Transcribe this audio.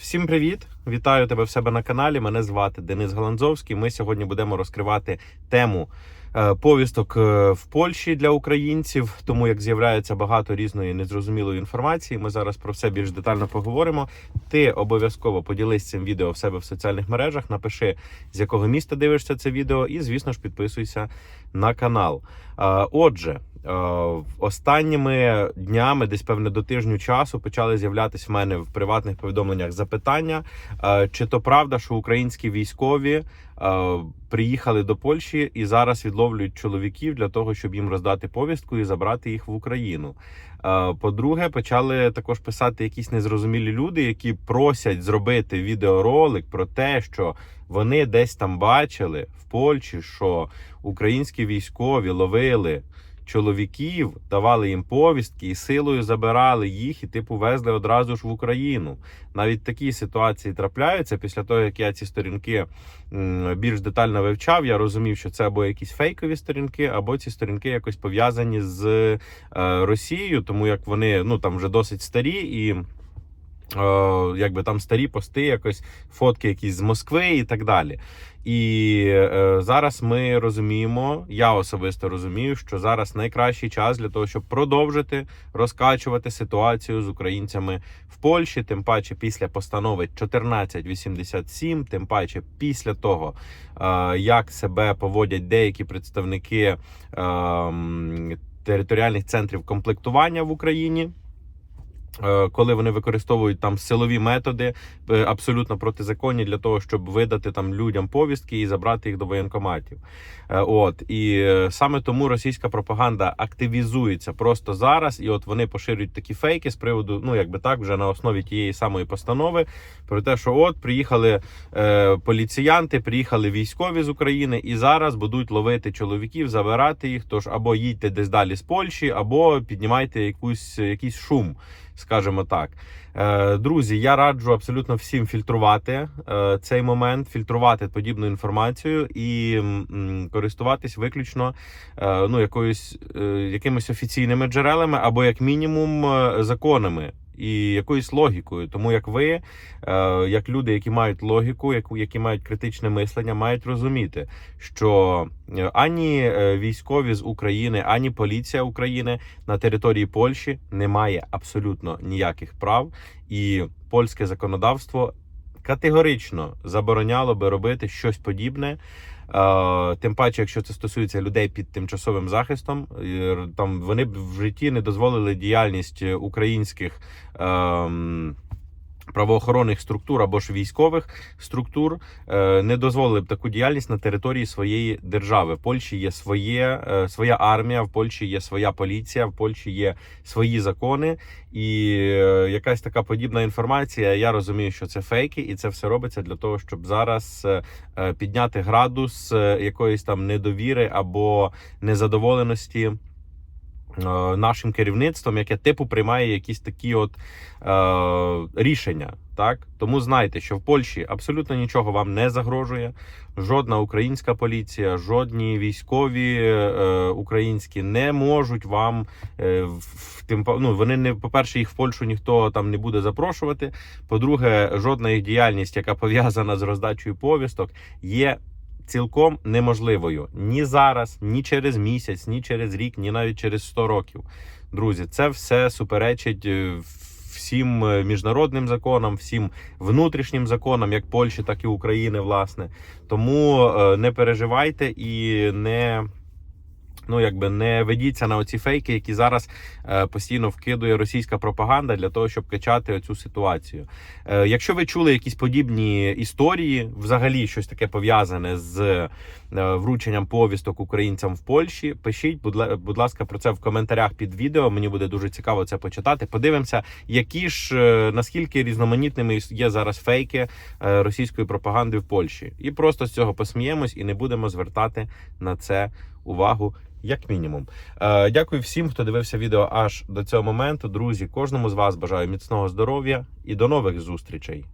Всім привіт! Вітаю тебе в себе на каналі. Мене звати Денис Галанзовський. Ми сьогодні будемо розкривати тему е, повісток е, в Польщі для українців. Тому як з'являється багато різної незрозумілої інформації, ми зараз про все більш детально поговоримо. Ти обов'язково поділись цим відео в себе в соціальних мережах. Напиши з якого міста дивишся це відео, і звісно ж підписуйся на канал. Е, Отже. Е, Останніми днями, десь певне до тижню часу, почали з'являтися в мене в приватних повідомленнях запитання, е, чи то правда, що українські військові е, приїхали до Польщі і зараз відловлюють чоловіків для того, щоб їм роздати повістку і забрати їх в Україну. По-друге, почали також писати якісь незрозумілі люди, які просять зробити відеоролик про те, що вони десь там бачили в Польщі, що українські військові ловили чоловіків, давали їм повістки і силою забирали їх і типу везли одразу ж в Україну. Навіть такі ситуації трапляються. Після того, як я ці сторінки більш детально вивчав, я розумів, що це або якісь фейкові сторінки, або ці сторінки якось пов'язані з е, Росією, тому як вони ну там вже досить старі і. Е, якби там старі пости, якось фотки якісь з Москви і так далі. І е, зараз ми розуміємо, я особисто розумію, що зараз найкращий час для того, щоб продовжити розкачувати ситуацію з українцями в Польщі, тим паче після постанови 1487, тим паче після того, е, як себе поводять деякі представники е, територіальних центрів комплектування в Україні. Е, Коли вони використовують там силові методи е, абсолютно протизаконні для того, щоб видати там людям повістки і забрати їх до воєнкоматів. Е, От і саме тому російська пропаганда активізується просто зараз, і от вони поширюють такі фейки з приводу, ну якби так, вже на основі тієї самої постанови, про те, що от приїхали е, поліціянти, приїхали військові з України, і зараз будуть ловити чоловіків, забирати їх. Тож або їдьте десь далі з Польщі, або піднімайте якусь якийсь шум скажімо так. Е, Друзі, я раджу абсолютно всім фільтрувати е, цей момент, фільтрувати подібну інформацію і користуватись виключно е, ну, якоюсь, якимись офіційними джерелами або, як мінімум, законами. І якоюсь логікою, тому як ви, е, як люди, які мають логіку, які мають критичне мислення, мають розуміти, що е, ані е, військові з України, ані поліція України на території Польщі не має абсолютно ніяких прав, і польське законодавство категорично забороняло би робити щось подібне. Е, Тим паче, якщо це стосується людей під тимчасовим захистом, там вони б в житті не дозволили діяльність українських. Правоохоронних структур або ж військових структур е, не дозволили б таку діяльність на території своєї держави. В Польщі є своє, е, своя армія, в Польщі є своя поліція, в Польщі є свої закони, і е, якась така подібна інформація. Я розумію, що це фейки, і це все робиться для того, щоб зараз підняти градус якоїсь там недовіри або незадоволеності нашим керівництвом, яке типу приймає якісь такі от е, рішення. Так тому знайте, що в Польщі абсолютно нічого вам не загрожує. Жодна українська поліція, жодні військові е, українські не можуть вам е, в- тим ну, вони не по перше, їх в Польщу ніхто там не буде запрошувати. По-друге, жодна їх діяльність, яка пов'язана з роздачею повісток, є цілком неможливою ні зараз, ні через місяць, ні через рік, ні навіть через 100 років. Друзі, це все суперечить е, всім е, міжнародним законам, всім внутрішнім законам, як Польщі, так і України, власне. Тому е, не переживайте і не. Ну, якби не ведіться на оці фейки, які зараз е, постійно вкидує російська пропаганда для того, щоб качати оцю ситуацію. Е, якщо ви чули якісь подібні історії, взагалі щось таке пов'язане з е, врученням повісток українцям в Польщі, пишіть, будь, ласка, про це в коментарях під відео. Мені буде дуже цікаво це почитати. Подивимося, які ж наскільки різноманітними є зараз фейки російської пропаганди в Польщі, і просто з цього посміємось і не будемо звертати на це увагу. Як мінімум, Е, дякую всім, хто дивився відео аж до цього моменту. Друзі, кожному з вас бажаю міцного здоров'я і до нових зустрічей.